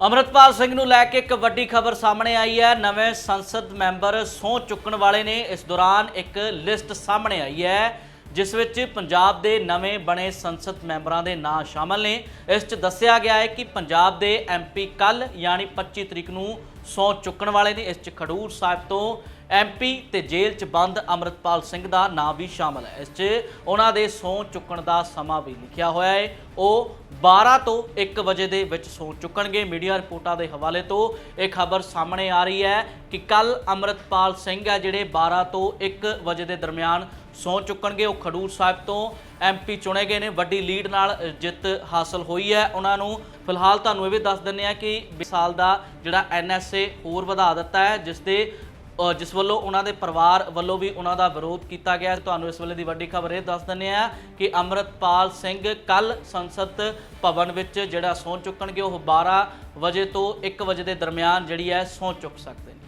ਅਮਰਤਪਾਲ ਸਿੰਘ ਨੂੰ ਲੈ ਕੇ ਇੱਕ ਵੱਡੀ ਖਬਰ ਸਾਹਮਣੇ ਆਈ ਹੈ। ਨਵੇਂ ਸੰਸਦ ਮੈਂਬਰ ਸਹੁੰ ਚੁੱਕਣ ਵਾਲੇ ਨੇ ਇਸ ਦੌਰਾਨ ਇੱਕ ਲਿਸਟ ਸਾਹਮਣੇ ਆਈ ਹੈ। ਜਿਸ ਵਿੱਚ ਪੰਜਾਬ ਦੇ ਨਵੇਂ ਬਣੇ ਸੰਸਦ ਮੈਂਬਰਾਂ ਦੇ ਨਾਂ ਸ਼ਾਮਲ ਨੇ। ਇਸ 'ਚ ਦੱਸਿਆ ਗਿਆ ਹੈ ਕਿ ਪੰਜਾਬ ਦੇ ਐਮਪੀ ਕੱਲ ਯਾਨੀ 25 ਤਰੀਕ ਨੂੰ ਸਹੁੰ ਚੁੱਕਣ ਵਾਲੇ ਨੇ। ਇਸ 'ਚ ਖਡੂਰ ਸਾਹਿਬ ਤੋਂ ਐਮਪੀ ਤੇ ਜੇਲ੍ਹ 'ਚ ਬੰਦ ਅਮਰਤਪਾਲ ਸਿੰਘ ਦਾ ਨਾਂ ਵੀ ਸ਼ਾਮਲ ਹੈ। ਇਸ 'ਚ ਉਹਨਾਂ ਦੇ ਸਹੁੰ ਚੁੱਕਣ ਦਾ ਸਮਾਂ ਵੀ ਲਿਖਿਆ ਹੋਇਆ ਹੈ। ਉਹ 12 ਤੋਂ 1 ਵਜੇ ਦੇ ਵਿੱਚ ਸਹੁੰ ਚੁੱਕਣਗੇ। ਮੀਡੀਆ ਰਿਪੋਰਟਾਂ ਦੇ ਹਵਾਲੇ ਤੋਂ ਇਹ ਖਬਰ ਸਾਹਮਣੇ ਆ ਰਹੀ ਹੈ ਕਿ ਕੱਲ ਅਮਰਤਪਾਲ ਸਿੰਘ ਹੈ, ਜਿਹੜੇ 12 ਤੋਂ 1 ਵਜੇ ਦੇ ਦਰਮਿਆਨ ਸਹੁੰ ਚੁੱਕਣਗੇ। ਉਹ ਖਡੂਰ ਸਾਹਿਬ ਤੋਂ ਐਮਪੀ ਚੁਣੇ ਗਏ ਨੇ। ਵੱਡੀ ਲੀਡ ਨਾਲ ਜਿੱਤ ਹਾਸਲ ਹੋਈ ਹੈ। ਉਹਨਾਂ ਨੂੰ ਫਿਲਹਾਲ ਤੁਹਾਨੂੰ ਇਹ ਵੀ ਦੱਸ ਦਿੰਦੇ ਆ ਕਿ 20 ਸਾਲ ਦਾ ਜਿਹੜਾ ਐਨਐਸਏ ਹੋਰ ਵਧਾ ਦਿੱਤਾ ਹੈ, ਜਿਸ ਦੇ ਜਿਸ ਵੱਲੋਂ ਉਹਨਾਂ ਦੇ ਪਰਿਵਾਰ ਵੱਲੋਂ ਵੀ ਉਹਨਾਂ ਦਾ ਵਿਰੋਧ ਕੀਤਾ ਗਿਆ ਤੁਹਾਨੂੰ ਇਸ ਵੇਲੇ ਦੀ ਵੱਡੀ ਖਬਰ ਇਹ ਦੱਸ ਦਿੰਦੇ ਆ ਕਿ ਅਮਰਤਪਾਲ ਸਿੰਘ ਕੱਲ ਸੰਸਦ ਭਵਨ ਵਿੱਚ ਜਿਹੜਾ ਸਹੁੰ ਚੁੱਕਣਗੇ, ਉਹ 12 ਵਜੇ ਤੋਂ 1 ਵਜੇ ਦੇ ਦਰਮਿਆਨ ਜਿਹੜੀ ਹੈ ਸਹੁੰ ਚੁੱਕ ਸਕਦੇ ਨੇ।